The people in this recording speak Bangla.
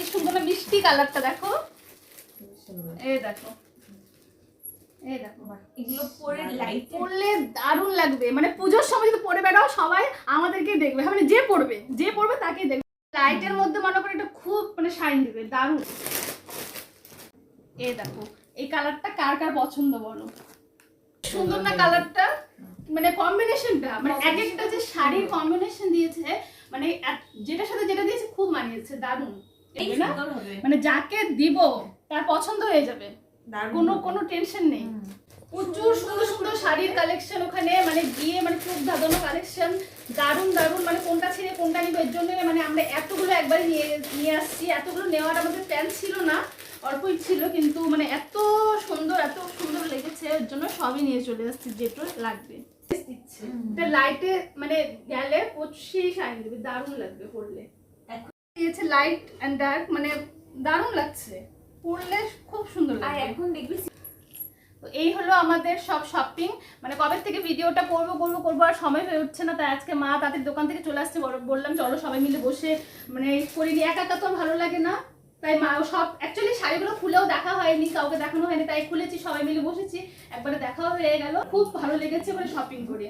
কি সুন্দর মিষ্টি কালারটা দেখো। এই দেখো। এই দেখো এগুলো পরে লাইট পরলে দারুণ লাগবে। মানে পুজোর সময় যদি পরে বেড়াও সবাই আমাদেরকেই দেখবে। হ্যাঁ, মানে যে পড়বে যে পড়বে তাকেই দেখবে। লাইটের মধ্যে মনে করে এটা খুব মানে শাইন দিবে দারুণ। এই দেখো এই কালারটা কার কার পছন্দ বলো? সুন্দর না কালারটা? মানে কম্বিনেশনটা মানে এক একটা যে শাড়ির কম্বিনেশন দিয়েছে মানে যেটার সাথে যেটা দিয়েছে খুব মানিয়েছে দারুণ। মানে যাকে দিব তার পছন্দ হয়ে যাবে। কোনো কোনো টেনশন নেই। প্রচুর সুন্দর সুন্দর শাড়ির কালেকশন ওখানে মানে গিয়ে মানে খুব ধাঁধানো কালেকশন দারুণ দারুণ মানে কোনটা ছেড়ে কোনটা নিব এর জন্য মানে আমরা এতগুলো একবার নিয়ে নিয়ে আসছি। এতগুলো নেওয়ার আমাদের প্ল্যান ছিল না অল্পই ছিল কিন্তু মানে এত সুন্দর এত সুন্দর লেগেছে এর জন্য সবই নিয়ে চলে আসছি যেটা লাগবে। দিচ্ছে। লাইটে মানে গেলে প্রচুর শাইন দেবে দারুণ লাগবে দিয়েছে লাইট অ্যান্ড ডার্ক মানে দারুণ লাগছে। পরলে খুব সুন্দর আর এখন দেখবি তো এই হলো আমাদের সব শপিং মানে কবে থেকে ভিডিওটা করব করব করব আর সময় হয়ে উঠছে না তাই আজকে মা তাদের দোকান থেকে চলে আসছে। বল- বললাম চলো সবাই মিলে বসে মানে করিনি। একা একা তো ভালো লাগে না। তাই মা সব অ্যাকচুয়ালি শাড়িগুলো খুলেও দেখা হয়নি কাউকে দেখানো হয়নি তাই খুলেছি সবাই মিলে বসেছি। একবারে দেখাও হয়ে গেল। খুব ভালো লেগেছে মানে শপিং করে।